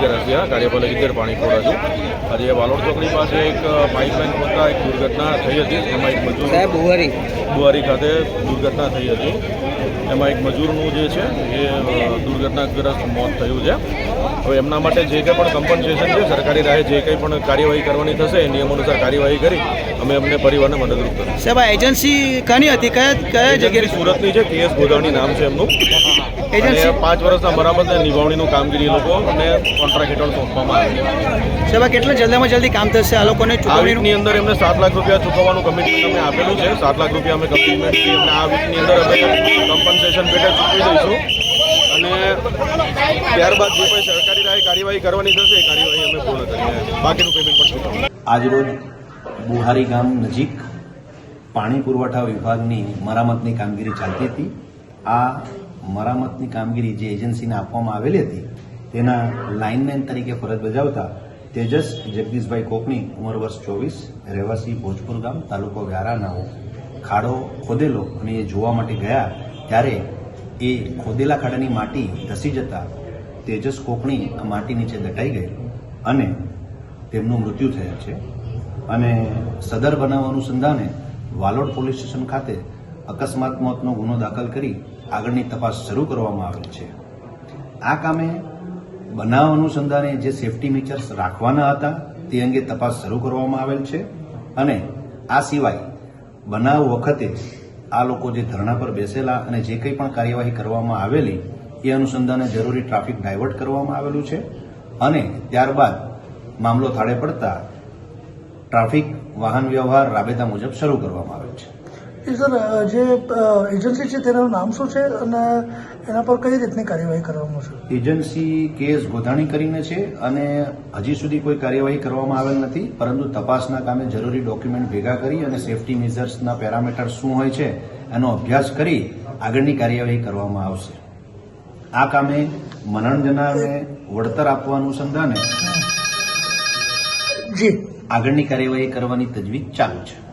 ગરસિયા કાર્યપાલક ઇજ્જર પાણી ખોડા છું આજે વાલોડ ચોકડી પાસે એક પાઇપલાઇન ખોદતા એક દુર્ઘટના થઈ હતી. એમાં એક મજૂર બુહારી. બુહારી ખાતે દુર્ઘટના થઈ હતી. એમાં એક મજૂરનું જે છે એ દુર્ઘટનાગ્રસ્ત મોત થયું છે. હવે એમના માટે જે કંઈ પણ કમ્પન્સેશન છે સરકારી રાહે જે કંઈ પણ કાર્યવાહી કરવાની થશે એ નિયમ અનુસાર કાર્યવાહી કરી અમે અમને પરિવારને મદદરૂપ કરી સાહેબ આ એજન્સી કાની હતી? કયા કયા જગ્યાએ? સુરતની છે કેએસ ગોદાવણી નામ છે એમનું. એજન્સી? પાંચ વર્ષના બરાબર નિભાવણીનું કામગીરી એ લોકો અને કોન્ટ્રાક્ટ હેઠળ સોંપવામાં આવી સાહેબ કેટલા જલ્દીમાં જલ્દી કામ થશે? આ લોકોને ચૂકવણીની અંદર એમને સાત લાખ રૂપિયા ચૂકવવાનું કમિટમેન્ટ અમે આપેલું છે. સાત લાખ રૂપિયા અમે કમિટમેન્ટ એમને આ વીકની અંદર અમે કમ્પન્સેશન પેટે ચૂકવી દઈશું. અને ત્યારબાદ જે કોઈ સરકારી રાહે કાર્યવાહી કરવાની થશે એ કાર્યવાહી અમે પૂર્ણ કરીને બાકીનું પેમેન્ટ પણ ચૂકવવાનું. આજરોજ બુહારી ગામ નજીક પાણી પુરવઠા વિભાગની મરામતની કામગીરી ચાલતી હતી. આ મરામતની કામગીરી જે એજન્સીને આપવામાં આવેલી હતી, તેના લાઇનમેન તરીકે ફરજ બજાવતા તેજસ જગદીશભાઈ કોકણી, ઉંમર વર્ષ ચોવીસ, રહેવાસી ભોજપુર ગામ, તાલુકો વ્યારાનાઓ, ખાડો ખોદેલો અને એ જોવા માટે ગયા ત્યારે એ ખોદેલા ખાડાની માટી ધસી જતા તેજસ કોકણી આ માટી નીચે દટાઈ ગયેલો અને તેમનું મૃત્યુ થયેલ છે. અને સદર બનાવ અનુસંધાને વાલોડ પોલીસ સ્ટેશન ખાતે અકસ્માત મોતનો ગુનો દાખલ કરી આગળની તપાસ શરૂ કરવામાં આવેલ છે. આ કામે બનાવ અનુસંધાને જે સેફટી મીચર્સ રાખવાના હતા તે અંગે તપાસ શરૂ કરવામાં આવેલ છે અને આ સિવાય બનાવ વખતે આ લોકો જે ધરણા પર બેસેલા અને જે કંઈ પણ કાર્યવાહી કરવામાં આવેલી એ અનુસંધાને જરૂરી ટ્રાફિક ડાયવર્ટ કરવામાં આવેલું છે અને ત્યારબાદ મામલો થાળે પડતા ટ્રાફિક વાહન વ્યવહાર રાબેતા મુજબ શરૂ કરવામાં આવ્યો છે. સર જે એજન્સી છે તેનું નામ શું છે અને એના પર કઈ રીતની કાર્યવાહી કરવામાં છે? એજન્સી કેસ ગોધાણી કરીને છે અને હજી સુધી કોઈ કાર્યવાહી કરવામાં આવેલ નથી પરંતુ તપાસના કામે જરૂરી ડોક્યુમેન્ટ ભેગા કરી અને સેફટી મેઝર્સના પેરામીટર શું હોય છે એનો અભ્યાસ કરી આગળની કાર્યવાહી કરવામાં આવશે. આ કામે મરણ જનારને વળતર આપવા અનુસંધાને જી. આગળની કાર્યવાહી કરવાની તજવીજ ચાલુ છે.